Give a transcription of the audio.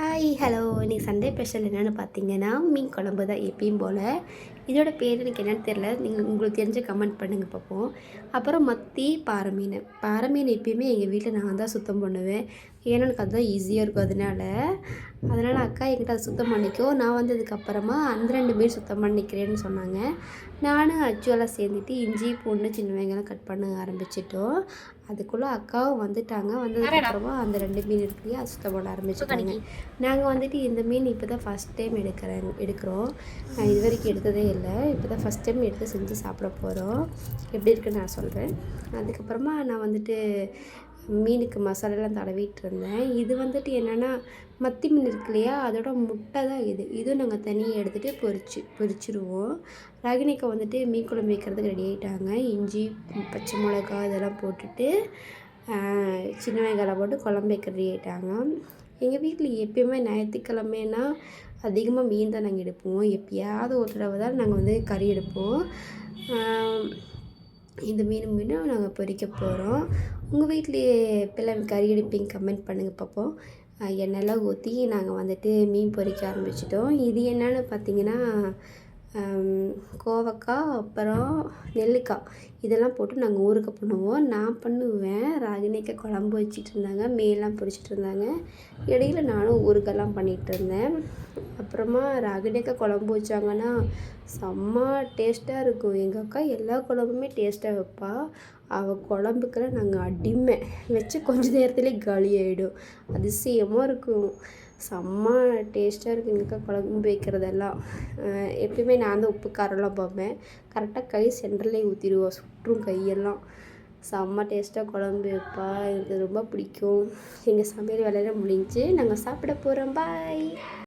Hi hello இன்றைக்கி Sunday special என்னென்னு பார்த்தீங்கன்னா மீன் குழம்பு தான் எப்பயும் போல். இதோட பேர் எனக்கு என்னென்னு தெரில நீங்கள் உங்களுக்கு தெரிஞ்ச கமெண்ட் பண்ணுங்கள் பார்ப்போம். அப்புறம் மத்தி பாறை மீன். பாறை மீன் எப்பயுமே எங்கள் வீட்டில் நான் தான் சுத்தம் பண்ணுவேன். ஏன்னா எனக்கு அதுதான் ஈஸியாக இருக்கும் அதனால. அதனால் அக்கா என்கிட்ட அதை சுத்தம் பண்ணிக்கோ. நான் வந்ததுக்கப்புறமா அந்த ரெண்டு மீன் சுத்தம் பண்ணிக்கிறேன்னு சொன்னாங்க. நானும் ஆக்சுவலாக சேர்ந்துட்டு இஞ்சி பூண்டு சின்ன வெங்காயம் கட் பண்ண ஆரம்பிச்சிட்டோம். அதுக்குள்ளே அக்காவும் வந்துட்டாங்க. வந்ததுக்கப்புறமா அந்த ரெண்டு மீன் இருக்கு இல்லையா அது சுத்தம் பண்ண ஆரம்பிச்சிட்டாங்க. நாங்கள் வந்துட்டு இந்த மீன் இப்போ தான் ஃபஸ்ட் டைம் எடுக்கிறேன் எடுக்கிறோம். நான் இது வரைக்கும் எடுத்ததே இல்லை. இப்போ தான் ஃபஸ்ட் டைம் எடுத்து செஞ்சு சாப்பிட போகிறோம் எப்படி இருக்குன்னு நான் சொல்கிறேன் அதுக்கப்புறமா நான் வந்துட்டு மீனுக்கு மசாலாலாம் தடவிட்டு இருந்தேன் இது வந்துட்டு என்னென்னா மத்தி மீன் இருக்கு இல்லையா? அதோட முட்டை தான் இது. இதுவும் நாங்கள் தனியாக எடுத்துகிட்டு பொரிச்சு பொரிச்சிடுவோம் ராகினிக்கா வந்துட்டு மீன் குழம்பு வைக்கிறதுக்கு ரெடி ஆகிட்டாங்க இஞ்சி பச்சை மிளகா இதெல்லாம் போட்டுட்டு சின்ன வெங்காயம் போட்டு குழம்பு வைக்க ரெடி ஆகிட்டாங்க எங்கள் வீட்டில் எப்பயுமே ஞாயிற்றுக்கிழமைனா அதிகமாக மீன் தான் நாங்கள் எடுப்போம். எப்பயாவது ஒரு தடவை தான் நாங்கள் வந்து கறி எடுப்போம். இந்த மீன் மீனும் நாங்கள் பொறிக்க போகிறோம் உங்கள் வீட்லேயே எப்பெல்லாம் கறி எடுப்பீங்க கமெண்ட் பண்ணுங்கள் பார்ப்போம் எண்ணெய்லாம் ஊற்றி நாங்கள் வந்துட்டு மீன் பொறிக்க ஆரம்பிச்சிட்டோம். இது என்னென்னு பார்த்தீங்கன்னா கோவக்காய் அப்புறம் நெல்லிக்காய். இதெல்லாம் போட்டு நாங்கள் ஊறுகாய் பண்ணுவோம். நான் பண்ணுவேன். ராகினிக்கா குழம்பு வச்சிட்டு இருந்தாங்க. மேலாம் பொரிச்சிட்டு இருந்தாங்க. இடையில நானும் ஊறுகாய்லாம் பண்ணிகிட்டு இருந்தேன். அப்புறமா ராகினிக்கா குழம்பு வச்சாங்கன்னா செம்ம டேஸ்ட்டாக இருக்கும். எங்கள் அக்கா எல்லா குழம்புமே டேஸ்ட்டாக வைப்பா. அவள் குழம்புக்கெல்லாம் நாங்கள் அடிமை. வச்சு கொஞ்ச நேரத்துலேயே காலி ஆகிடும் அதிசயமாக இருக்கும். செம்ம டேஸ்ட்டாக இருக்கும் எங்கள் அக்கா குழம்பு வைக்கிறதெல்லாம். எப்பயுமே நான் தான் உப்பு காரம்லாம் பார்ப்பேன். கரெக்டாக கை சென்டர்லேயே ஊற்றிடுவோம் சுற்றும் கையெல்லாம். செம்ம டேஸ்ட்டாக குழம்பு வைப்பா. எனக்கு ரொம்ப பிடிக்கும். எங்கள் சமையல் வேலையெல்லாம் முடிஞ்சு நாங்கள் சாப்பிட போகிறோம். பாய்